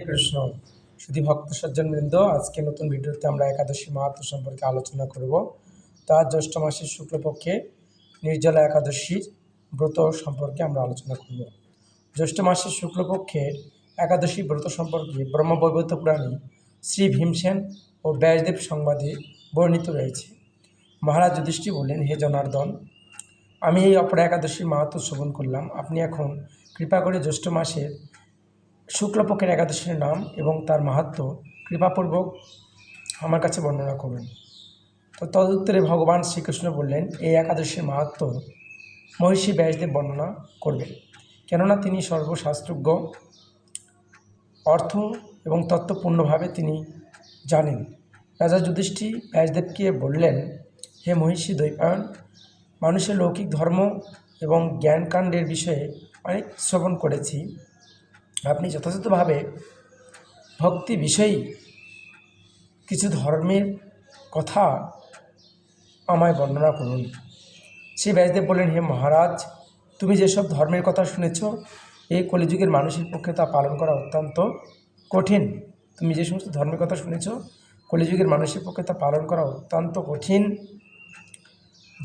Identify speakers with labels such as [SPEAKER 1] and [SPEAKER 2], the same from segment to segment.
[SPEAKER 1] কৃষ্ণ। শুধু ভক্ত সজ্জনবৃন্দ, আজকে নতুন ভিডিওতে আমরা একাদশী মাহাত্ম সম্পর্কে আলোচনা করব। তার জ্যৈষ্ঠ মাসের শুক্লপক্ষে নির্জলা একাদশীর ব্রত সম্পর্কে আমরা আলোচনা করব। জ্যৈষ্ঠ মাসের শুক্লপক্ষের একাদশী ব্রত সম্পর্কে ব্রহ্মবৈবত্য পুরাণী শ্রী ভীমসেন ও ব্যাসদেব সংবাদে বর্ণিত রয়েছে। মহারাজ যুধিষ্ঠির বললেন, হে জনার্দন, আমি এই অপর একাদশীর মাহাত্ম শ্রবণ করলাম। আপনি এখন কৃপা করে জ্যৈষ্ঠ মাসের শুক্লপক্ষের একাদশীর নাম এবং তার মাহাত্ম কৃপাপূর্বক আমার কাছে বর্ণনা করবেন। তো তদুত্তরে ভগবান শ্রীকৃষ্ণ বললেন, এই একাদশীর মাহাত্ম মহিষী ব্যাসদেব বর্ণনা করবেন। কেননা তিনি সর্বশাস্ত্রজ্ঞ অর্থ এবং তত্ত্বপূর্ণভাবে তিনি জানেন। রাজা যুধিষ্ঠি ব্যাসদেবকে বললেন, হে মহিষী দ্বৈপায়ন মানুষের লৌকিক ধর্ম এবং জ্ঞানকাণ্ডের বিষয়ে অনেক শ্রবণ করেছি। আপনি যথাযথভাবে ভক্তি বিষয়ী কিছু ধর্মের কথা আমায় বর্ণনা করুন। সে ব্যাসদেব বললেন, হে মহারাজ, তুমি যেসব ধর্মের কথা শুনেছ এই কলিযুগের মানুষের পক্ষে তা পালন করা অত্যন্ত কঠিন। তুমি যে সমস্ত ধর্মের কথা শুনেছ, কলিযুগের মানুষের পক্ষে তা পালন করা অত্যন্ত কঠিন।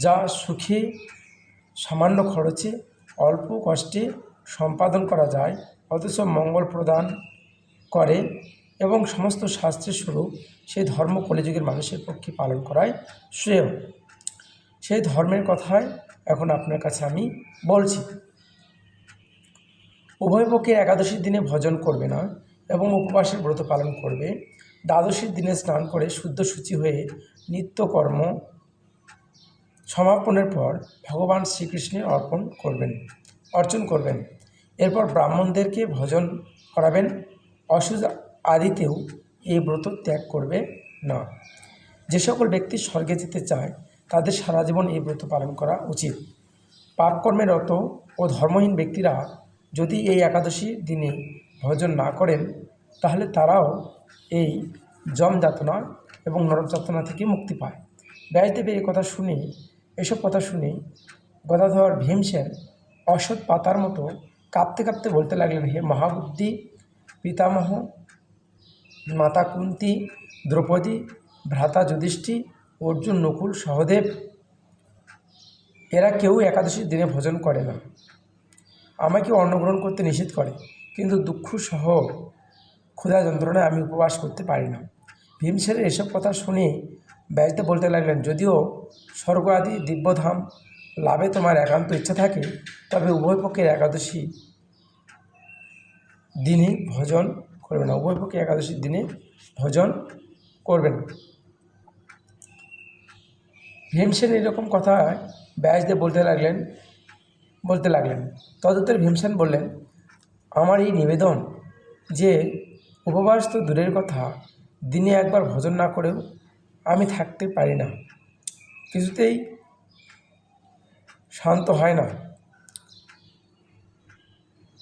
[SPEAKER 1] যা সুখে সামান্য খরচে, অল্প কষ্টে সম্পাদন করা যায়, অথচ মঙ্গল প্রদান করে এবং সমস্ত শাস্ত্রের স্বরূপ সেই ধর্ম কলিযুগের মানুষের পক্ষে পালন করায় শ্রেয়। সেই ধর্মের কথাই এখন আপনার কাছে আমি বলছি। উভয় পক্ষে একাদশীর দিনে ভজন করবে না এবং উপবাসের ব্রত পালন করবে। দ্বাদশীর দিনে স্নান করে শুদ্ধ সূচি হয়ে নিত্যকর্ম সমাপনের পর ভগবান শ্রীকৃষ্ণের অর্পণ করবেন, অর্চন করবেন। এরপর ব্রাহ্মণদেরকে ভজন করাবেন। অসুজ আদিতেও এই ব্রত ত্যাগ করবে না। যে সকল ব্যক্তি স্বর্গে যেতে চায়, তাদের সারা জীবন এই ব্রত পালন করা উচিত। পাপকর্মে রত ও ধর্মহীন ব্যক্তিরা যদি এই একাদশী দিনে ভজন না করেন, তাহলে তারাও এই জম যাতনা এবং নরক যাতনা থেকে মুক্তি পায়। ব্যাসদেবের এই কথা শুনে, এসব কথা শুনে গদাধর ভীমসেন অসৎ পাতার মতো কাঁপতে কাঁপতে বলতে লাগলেন, হে মহাবুদ্ধি, পিতামহ, মাতা কুন্তি, দ্রৌপদী, ভ্রাতা যুধিষ্ঠি, অর্জুন, নকুল, সহদেব, এরা কেউ একাদশীর দিনে ভোজন করে না। আমাকে অন্নগ্রহণ করতে নিষেধ করে, কিন্তু দুঃখ সহ ক্ষুধা যন্ত্রণায় আমি উপবাস করতে পারি না। ভীমসেনের এসব কথা শুনে ব্যাসদেব বলতে লাগলেন, যদিও স্বর্গ আদি দিব্যধাম লাভে তোমার একান্ত ইচ্ছা থাকে, তবে উভয় পক্ষের একাদশী দিনে ভজন করবে না। উভয় পক্ষে একাদশীর দিনে ভজন করবে না। ভীমসেন এরকম কথা ব্যাসদেব বলতে লাগলেন বলতে লাগলেন। তদুত্তরে ভীমসেন বললেন, আমার এই নিবেদন যে উপবাস তো দূরের কথা, দিনে একবার ভজন না করেও আমি থাকতে পারি না। কিছুতেই শান্ত হয় না।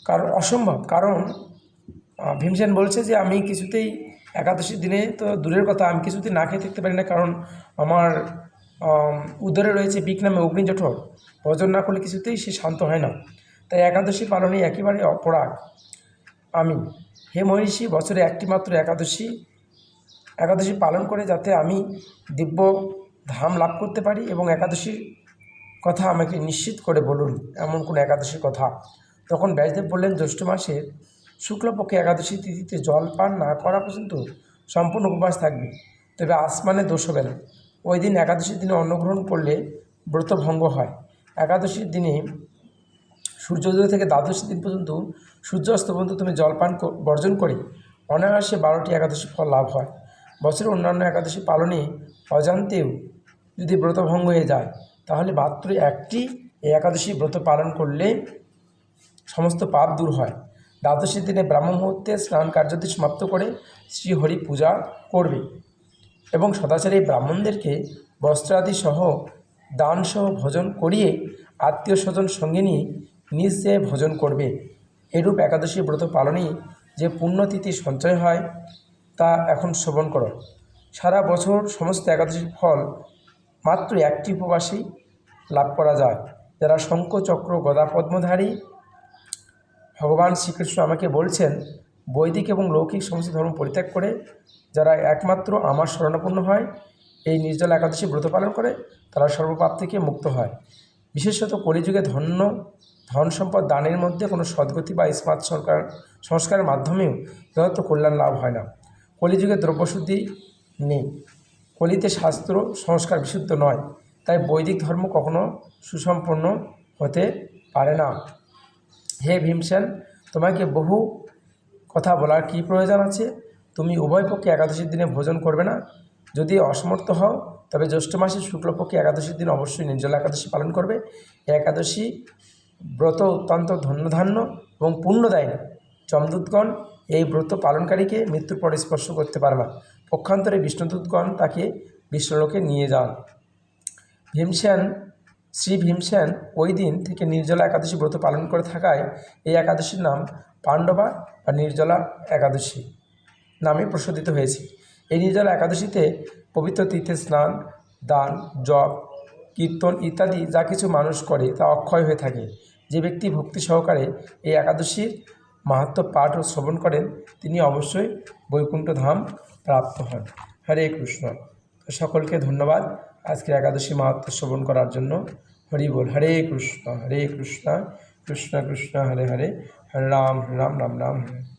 [SPEAKER 1] কারণ অসম্ভব। কারণ ভীমসেন বলছে যে, আমি কিছুতেই একাদশীর দিনে তো দূরের কথা, আমি কিছুতেই না খেয়ে থাকতে পারি না। কারণ আমার উদরে রয়েছে বিক নামে অগ্নিজঠর ভজন না করলে কিছুতেই সে শান্ত হয় না। তাই একাদশী পালনে একেবারে অপরাগ। আমি, হে মহিষী, বছরে একটি মাত্র একাদশী একাদশী পালন করে যাতে আমি দিব্য ধাম লাভ করতে পারি এবং একাদশীর কথা আমাকে নিশ্চিত করে বলুন, এমন কোন একাদশীর কথা। তখন ব্যাসদেব বললেন, জ্যৈষ্ঠ মাসের শুক্লপক্ষে একাদশী তিথিতে জল পান না করা পর্যন্ত সম্পূর্ণ উপবাস থাকবে, তবে আসমানে দোষ হবে না। ওই দিন একাদশীর দিনে অন্নগ্রহণ করলে ব্রত ভঙ্গ হয়। একাদশীর দিনে সূর্যোদয় থেকে দ্বাদশী দিন পর্যন্ত সূর্যাস্ত পর্যন্ত তুমি জলপান বর্জন করে অনায়াসে বারোটি একাদশী ফল লাভ হয়। বছরের অন্যান্য একাদশী পালনে অজান্তেও যদি ব্রত ভঙ্গ হয়ে যায় তাহলে মাত্র একটি, এই একাদশী ব্রত পালন করলে সমস্ত পাপ দূর হয়। দ্বাদশী দিনে ব্রাহ্ম মুহূর্তে স্নান কার্যটি সমাপ্ত করে শ্রীহরি পূজা করবে এবং সদাচারী ব্রাহ্মণদেরকে বস্ত্রাদি সহ দান সহ ভোজন করিয়ে আত্মীয় স্বজন সঙ্গে নিয়ে নিজে ভোজন করবে। এরূপ একাদশী ব্রত পালনে যে পুণ্যতিথি সঞ্চয় হয়, তা এখন শ্রবণ করো। সারা বছর সমস্ত একাদশীর ফল মাত্র একটি উপবাসেই লাভ করা যায়। যারা শঙ্খ, চক্র, গদা, পদ্মধারী ভগবান শ্রীকৃষ্ণ আমাকে বলছেন, বৈদিক এবং লৌকিক সমস্ত ধর্ম পরিত্যাগ করে, যারা একমাত্র আমার শরণাপন্ন হয়, এই নির্জলা একাদশী ব্রত পালন করে, তারা সর্বপাপ থেকে মুক্ত হয়। বিশেষত কলিযুগে ধন্য, ধন সম্পদ দানের মধ্যে কোনো সদ্গতি বা স্মার্ট সরকার, সংস্কারের মাধ্যমেও যথার্থ কল্যাণ লাভ হয় না। কলিযুগে দ্রব্যশুদ্ধি নেই। কলিতে শাস্ত্র সংস্কার বিশুদ্ধ নয়, তাই বৈদিক ধর্ম কখনো সুসম্পন্ন হতে পারে না। হে ভীমসেন, তোমাকে বহু কথা বলার কি প্রয়োজন আছে? তুমি উভয় পক্ষে একাদশীর দিনে ভোজন করবে না? যদি অসমর্থ হও, তবে জ্যৈষ্ঠ মাসের শুক্লপক্ষে একাদশীর দিন অবশ্যই নির্জলা একাদশী পালন করবে। একাদশী ব্রত অত্যন্ত ধন্যধান্য এবং পুণ্যদায়ী যমদূতগণ এই ব্রত পালনকারীকে মৃত্যুর পরে স্পর্শ করতে পারে না। পক্ষান্তরে বিষ্ণুদূতগণ তাকে বিষ্ণুলোকে নিয়ে যান। ভীমসেন, শ্রী ভীমসেন ওই দিন থেকে নির্জলা একাদশী ব্রত পালন করে থাকায় এই একাদশীর নাম পাণ্ডবা বা নির্জলা একাদশী নামে প্রসিদ্ধ হয়েছে। এই নির্জলা একাদশীতে পবিত্র তীর্থে স্নান, দান, জপ, কীর্তন ইত্যাদি যা কিছু মানুষ করে তা অক্ষয় হয়ে থাকে। যে ব্যক্তি ভক্তি সহকারে এই একাদশীর মাহাত্ম পাঠ ও শ্রবণ করেন, তিনি অবশ্যই বৈকুণ্ঠ ধাম প্রাপ্ত হন। হরে কৃষ্ণ। সকলকে ধন্যবাদ আজকে একাদশী মাহাত্ম শ্রবণ করার জন্য। হরি বল, হরে কৃষ্ণ হরে কৃষ্ণ কৃষ্ণ কৃষ্ণ, হরে হরে হরে রাম রাম রাম রাম, হরে।